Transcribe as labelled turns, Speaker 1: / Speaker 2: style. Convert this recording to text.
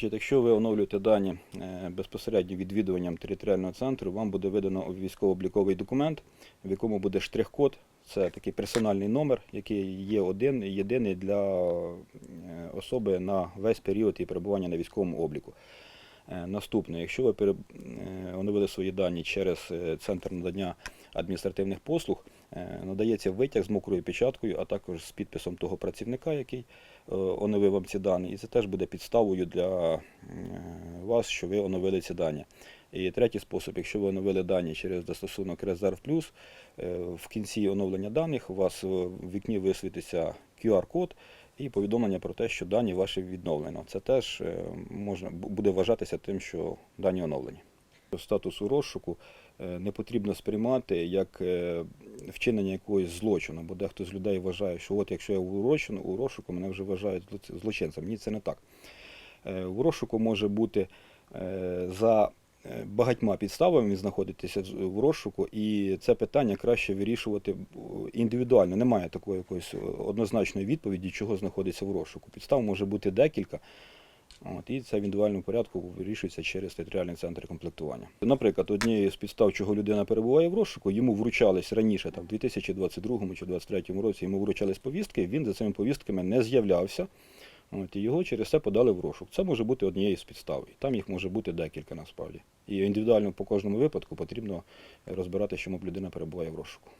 Speaker 1: Значить, якщо ви оновлюєте дані е, безпосередньо відвідуванням територіального центру, вам буде видано військово-обліковий документ, в якому буде штрих-код. Це такий персональний номер, який є один єдиний для е, особи на весь період її перебування на військовому обліку. Е, Наступне, якщо ви е, оновили свої дані через е, центр надання адміністративних послуг, е, надається витяг з мокрою печаткою, а також з підписом того працівника, який е, оновив вам ці дані. І це теж буде підставою для вас, що ви оновили ці дані. І третій спосіб, якщо ви оновили дані через застосунок Резерв Плюс, в кінці оновлення даних у вас в вікні висвітиться QR-код і повідомлення про те, що дані ваші відновлено. Це теж можна буде вважатися тим, що дані оновлені. Статус у розшуку е, не потрібно сприймати як е, вчинення якогось злочину, бо дехто з людей вважає, що от якщо я у розшуку, мене вже вважають злочинцем. Ні, це не так. Е, У розшуку може бути за багатьма підставами знаходитися в розшуку, і це питання краще вирішувати індивідуально. Немає такої якоїсь однозначної відповіді, чого знаходиться в розшуку. Підстав може бути декілька. От, і це в індивідуальному порядку вирішується через територіальний центр комплектування. Наприклад, однією з підстав, чого людина перебуває в розшуку, йому вручались раніше, там, в 2022 чи 2023 році, йому вручались повістки, він за цими повістками не з'являвся. От, і його через це подали в розшук. Це може бути однією з підстав. І там їх може бути декілька насправді. І індивідуально по кожному випадку потрібно розбирати, чому людина перебуває в розшуку.